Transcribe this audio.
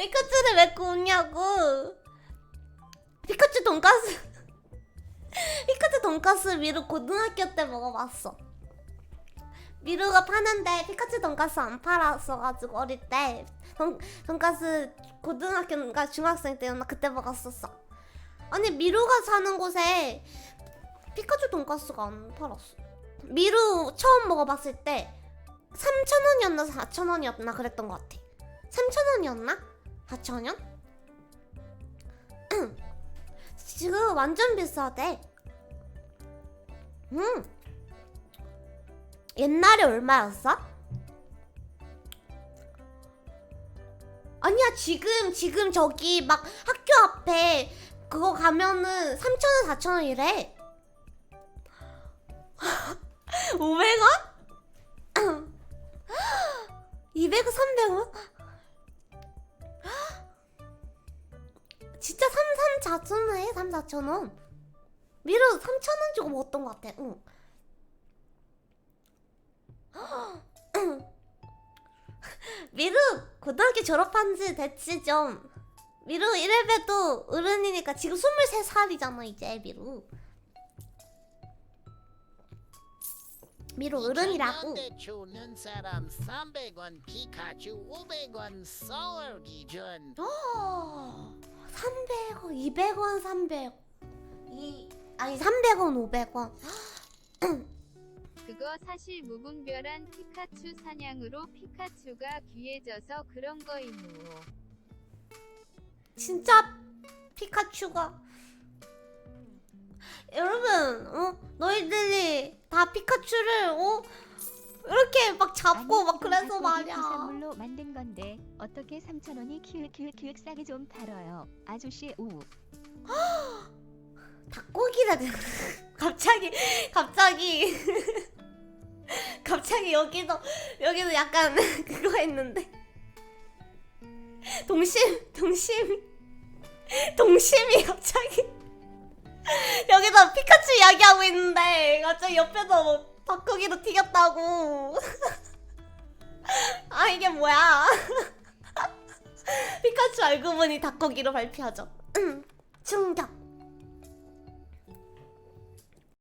피카츄를 왜 구우냐고. 피카츄 돈까스. 피카츄 돈까스 미루 고등학교 때 먹어봤어. 미루가 파는데 피카츄 돈까스 안 팔았어가지고 어릴 때 돈, 돈까스 고등학교인가 중학생 때였나 그때 먹었었어. 아니 미루가 사는 곳에 피카츄 돈까스가 안 팔았어. 미루 처음 먹어봤을 때 3,000원이었나 4,000원이었나 그랬던 것 같아. 3,000원이었나? 4,000원? 지금 완전 비싸대. 음. 옛날에 얼마였어? 아니야 지금 지금 저기 막 학교 앞에 그거 가면은 3,000원 4,000원이래 500원? 200원 300원? 3, 3, 4,000원 해 3, 4,000원. 미루 3,000원 주고 먹었던 것 같아. 응. 미루 고등학교 졸업한 지 됐지 좀. 미루 이래봬도 어른이니까 지금 23살이잖아 이제 미루 미루 어른이라고. 대 주는 사람 300원 피카츄 500원 서울 기준. 어, 300원 200원 300원 이 아니 300원 500원. 그거 사실 무분별한 피카츄 사냥으로 피카츄가 귀해져서 그런 거이누. 진짜 피카츄가? 여러분 어? 너희들이 다 피카츄를 어 이렇게 막 잡고 막 그래서 말이야. 부산물로 만든 건데 어떻게 3,000원이 키읔키읔키읔 싸게 좀 팔아요. 아저씨 우. 닭고기라 갑자기 갑자기. 갑자기 여기도 여기도 약간 그거 했는데. 동심 동심. 동심이 갑자기. 여기서 피카츄 이야기하고 있는데 갑자기 옆에서 뭐 닭고기로 튀겼다고. 아 이게 뭐야? 피카츄 알고 보니 닭고기로 발표하죠. 충격